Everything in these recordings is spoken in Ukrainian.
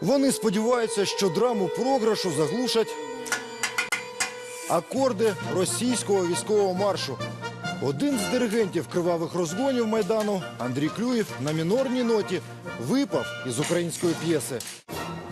Вони сподіваються, що драму програшу заглушать акорди російського військового маршу. Один з диригентів кривавих розгонів майдану Андрій Клюєв на мінорній ноті випав із української п'єси.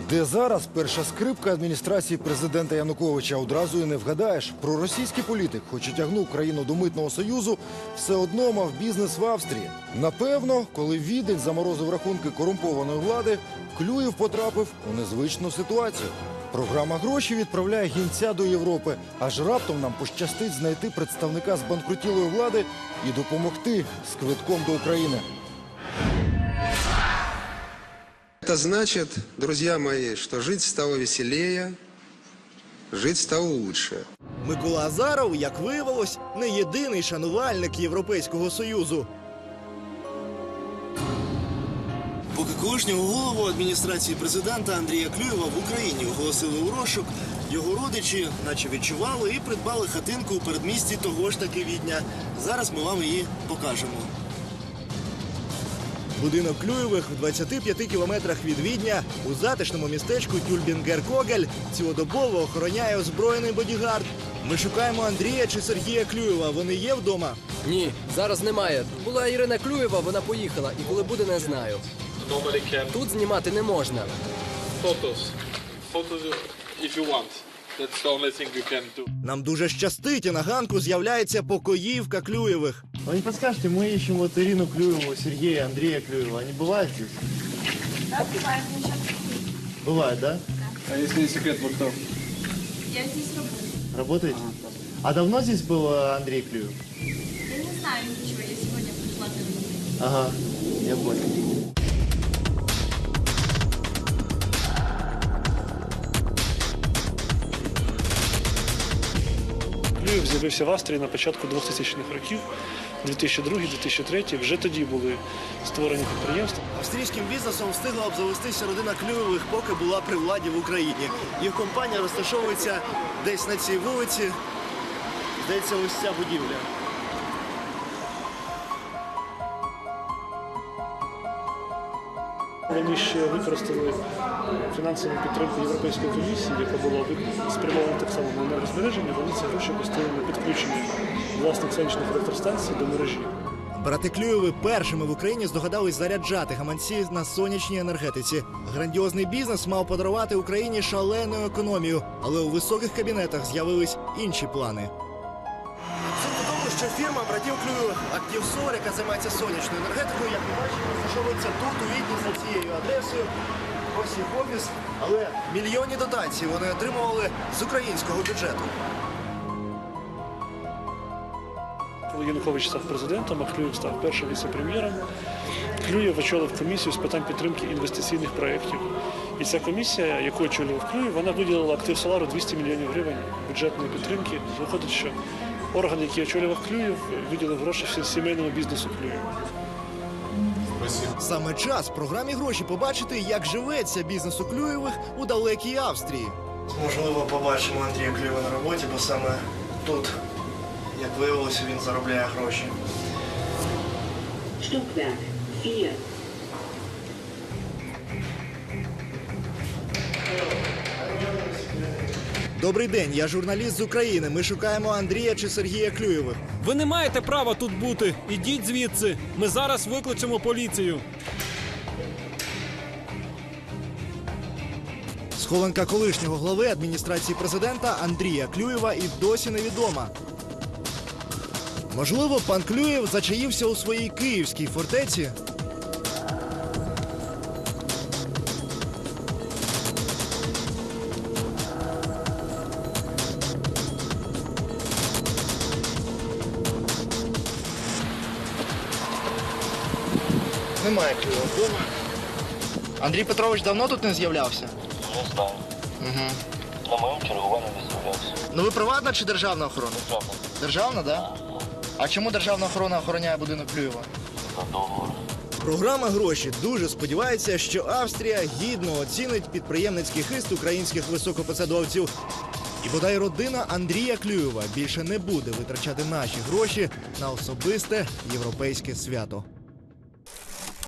Де зараз перша скрипка адміністрації президента Януковича одразу і не вгадаєш. Проросійський політик, хоч і тягнув країну до митного союзу, все одно мав бізнес в Австрії. Напевно, коли відень заморозив рахунки корумпованої влади, Клюєв потрапив у незвичну ситуацію. Програма гроші відправляє гінця до Європи. Аж раптом нам пощастить знайти представника з банкрутілої влади і допомогти з квитком до України. Это значит, друзья мои, что жить стало веселее, жить стало лучше. Микола Азаров, як виявилось, не єдиний шанувальник Європейського Союзу. Поки колишнього голову адміністрації президента Андрія Клюєва в Україні оголосили у розшук, його родичі, наче відчували і придбали хатинку у передмісті того ж таки Відня. Зараз ми вам її покажемо. Будинок Клюєвих в 25 кілометрах від Відня у затишному містечку Тюльбінгер-Когель цілодобово охороняє озброєний бодігард. Ми шукаємо Андрія чи Сергія Клюєва. Вони є вдома. Ні, зараз немає. Була Ірина Клюєва, вона поїхала, і коли буде, не знаю. Тут знімати не можна. That's the only thing you can do. Нам дуже щастить, і на ганку з'являється покоївка Клюєвих. Вы не подскажете, мы ищем вот Ирину Клюеву, Сергея, Андрея Клюева. Они бывают здесь? Да, сейчас Бывает, да? А если не секрет, вы кто? я здесь работаю. Работаете? А давно здесь был э, Андрей Клюев? Я не знаю ничего, я сегодня пришла. Ага, я понял. Клюєв з'явився в Австрії на початку 2000-х років, 2002-2003. Вже тоді були створені підприємства. Австрійським бізнесом встигла обзавестися родина Клюєвих, поки була при владі в Україні. Їх компанія розташовується десь на цій вулиці. Здається, ось ця будівля. Вони ще використали фінансову підтримку Європейської комісії, яка була спрямована так само на енергозбереження. Вони ці гроші пустили на підключення власних сонячних електростанцій до мережі. Брати Клюєви першими в Україні здогадались заряджати гаманці на сонячній енергетиці. Грандіозний бізнес мав подарувати Україні шалену економію, але у високих кабінетах з'явились інші плани. Суть у тому, що фірма братів Клюєвих Актив Сор, яка займається сонячною енергетикою, як ми тут у Відні за цією адресою. Ось їх офіс, але мільйонні дотації вони отримували з українського бюджету. Коли Янукович став президентом, а Клюєв став першим віце-прем'єром, Клюєв очолив комісію з питань підтримки інвестиційних проєктів. І ця комісія, яку очолював Клюєв, вона виділила актив Солару 200 мільйонів гривень бюджетної підтримки. Виходить, що орган, який очолював Клюєв, виділив гроші сімейному бізнесу Клюєва. Саме час в програмі гроші побачити, як живеться бізнесу Клюєвих у далекій Австрії. Можливо, побачимо Андрія Клюєва на роботі, бо саме тут, як виявилося, він заробляє гроші. Stockwerk 4. Добрий день, я журналіст з України. Ми шукаємо Андрія чи Сергія Клюєвих. Ви не маєте права тут бути. Ідіть звідси. Ми зараз викличемо поліцію. Схованка колишнього глави адміністрації президента Андрія Клюєва і досі невідома. Можливо, пан Клюєв зачаївся у своїй київській фортеці. Немає вдома. Андрій Петрович давно тут не з'являвся? Не знаю. Угу. На моєму чергуванні не з'являвся. Ну ви приватна чи державна охорона? Правда, Державна, да? А чому державна охорона охороняє будинок Клюєва? за договором. Програма гроші дуже сподівається, що Австрія гідно оцінить підприємницький хист українських високопосадовців. І бодай родина Андрія Клюєва більше не буде витрачати наші гроші на особисте європейське свято.